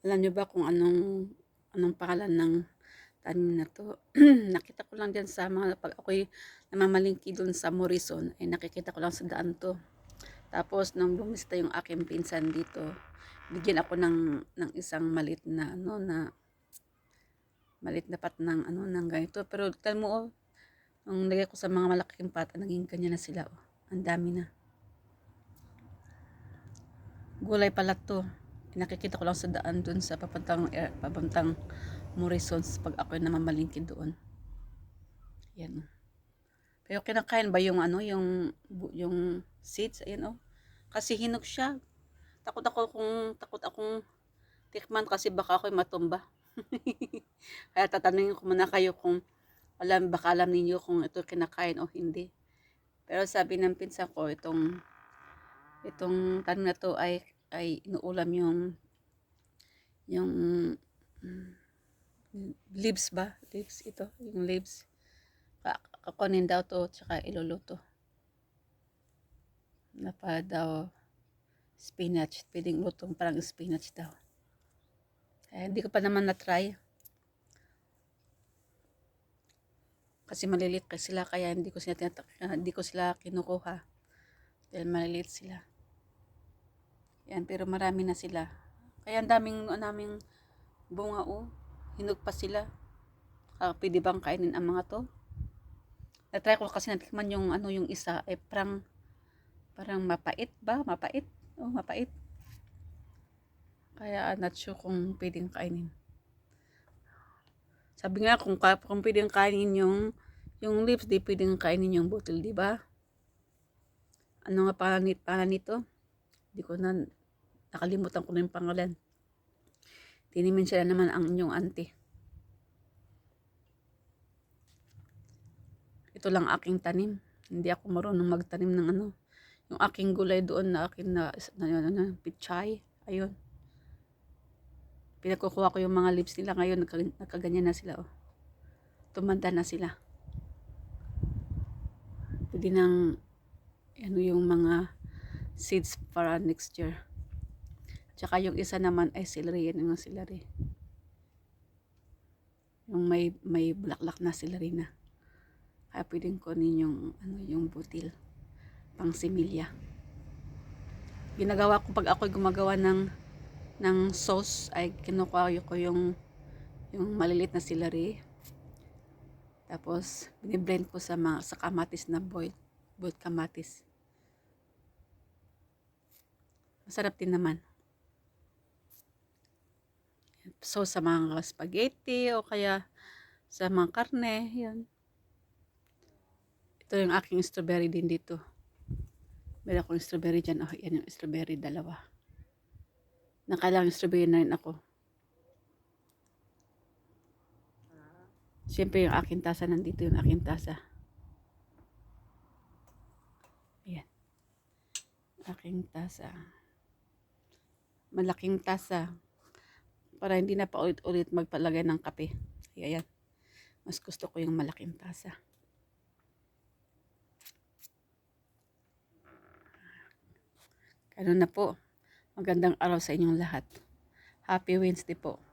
Alam niyo ba kung anong anong pangalan ng tanim na 'to? Nakita ko lang diyan sa mga 'pag ako'y namamalengke dun sa Morrison, ay nakikita ko lang sa daan 'to. Tapos nung bumisita yung aking pinsan dito, bigyan ako ng ng isang maliit na ano na maliit na pot ng ano ng ganito. Pero tignan mo oh, nung nilagay ko sa mga malaking pot, naging ganyan na sila oh. Ang dami na. Gulay pala 'to. Nakikita ko lang sa daan dun sa papuntang air, papuntang Morrison's pag ako'y namamalengke doon. Yan. Pero kinakain ba yung ano, yung yung seeds, ayun oh. Kasi hinog siya. Takot ako kung takot akong tikman kasi baka ako'y matumba. Kaya tatanungin ko muna kayo kung alam baka alam ninyo kung ito kinakain o hindi. Pero sabi ng pinsan ko itong itong tanim na to ay ay inuulam yung yung mm, leaves ba? Leaves ito, yung leaves. Ka- Kakunin daw to, tsaka iluluto. Napa daw spinach. Pwedeng lutong parang spinach daw. Eh, hindi ko pa naman na-try. Kasi maliliit kasi sila, kaya hindi ko sila, ah, hindi ko sila kinukuha. Dahil maliliit sila. Yan, pero marami na sila. Kaya ang daming, ang daming bunga oh. Hinog pa sila. Ah, pwede bang kainin ang mga to? Na-try ko kasi natikman yung ano yung isa ay parang parang mapait ba? Mapait? Oh, mapait. Kaya not sure kung pwedeng kainin. Sabi nga kung, kung pwedeng kainin yung yung lips, di pwedeng kainin yung bottle, di ba? Ano nga pangalan, ni- pangalan nito? Di ko na nakalimutan ko na yung pangalan. Tinimin sila naman ang inyong auntie. Ito lang aking tanim. Hindi ako marunong magtanim ng ano. Yung aking gulay doon na akin na, na, na, na pichay. Ayun. Pinagkukuha ko yung mga lips nila ngayon. Nagka, nagkaganyan na sila. Oh. Tumanda na sila. Pwede nang ano yung mga seeds para next year. Tsaka yung isa naman ay celery. Yan yung celery. Yung may, may bulaklak na celery na. Kaya pwedeng kunin yung, ano, yung butil. Pang similya. Ginagawa ko pag ako gumagawa ng ng sauce ay kinukuha ko yung yung maliliit na celery. Tapos biniblend ko sa mga sa kamatis na boiled boiled kamatis. Masarap din naman. So sa mga spaghetti o kaya sa mga karne, yan. Ito yung aking strawberry din dito. Meron akong strawberry dyan. Oh, yan yung strawberry, dalawa. Nakailangan strawberry na rin ako. Siyempre yung aking tasa, nandito yung aking tasa. Ayan. Aking tasa. Malaking tasa. Para hindi na pa ulit-ulit magpalagay ng kape. Ayan. Mas gusto ko yung malaking tasa. Ganun na po. Magandang araw sa inyong lahat. Happy Wednesday po.